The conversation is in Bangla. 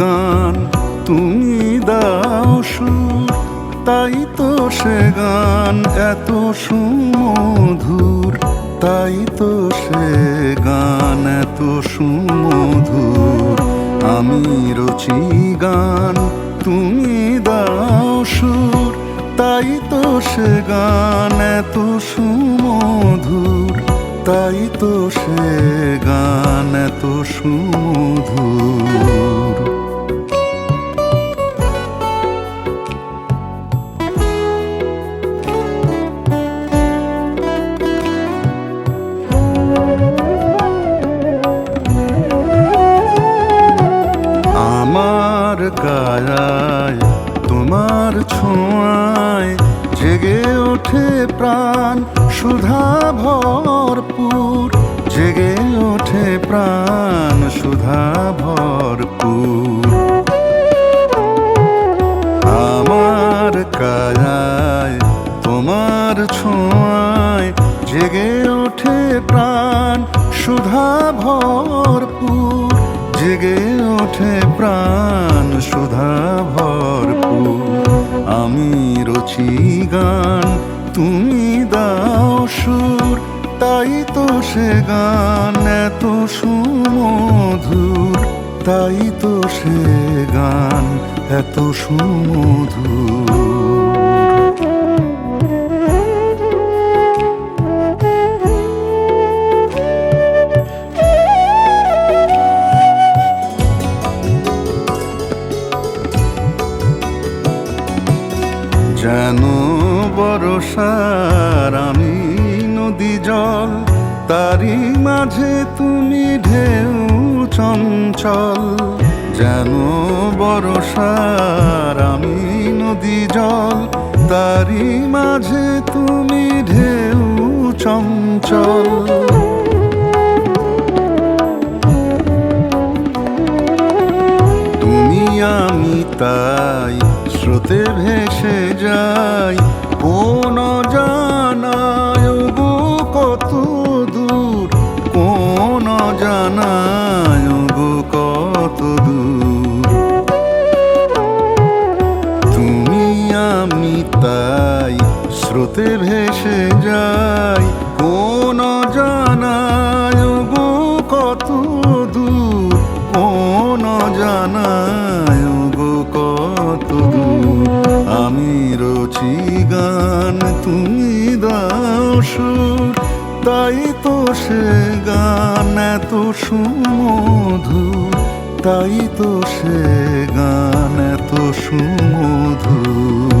গান, তুমি দাও সুর, তাই তো সে গান এত সুমধুর, তাই তো সে গান এত সুমধুর। আমি রচি গান, তুমি দাও সুর, তাই তো সে গান এত সুমধুর, তাই তো সে গান এত সুমধুর। তোমার ছোঁয়ায় জেগে ওঠে প্রাণ, সুধা ভরপুর। জেগে ওঠে প্রাণ, সুধা ভরপুর। আমার কায়ায়, তোমার ছোঁয়ায় জেগে ওঠে প্রাণ, সুধা ভরপুর। জেগে ওঠে প্রাণ, সুধা ভরপুর আমি রচি গান, তুমি দাও সুর, তাই তো সে গান, এত সুমধুর, তাই তো সে গান, এত সুমধুর। যেন বরসার আমি নদী জল? তারি মাঝে তুমি ঢেউ চঞ্চল। যেন বরসার আমি নদী জল? তারি মাঝে তুমি ঢেউ চঞ্চল। তুমি আমি তাই স্রোতে ভেসে যাই। কোন জানায় গো, কত দূর। কোন জানায় গো, কত দূর। তুমি আমি তাই স্রোতে ভেসে যাই। কোন জানায় গো, কত দূর। কোন জানায় বাঁশি গান তুমি দাও তাই তো সে গান এত সুমধু। তাই তো সে গান এত সুমধুর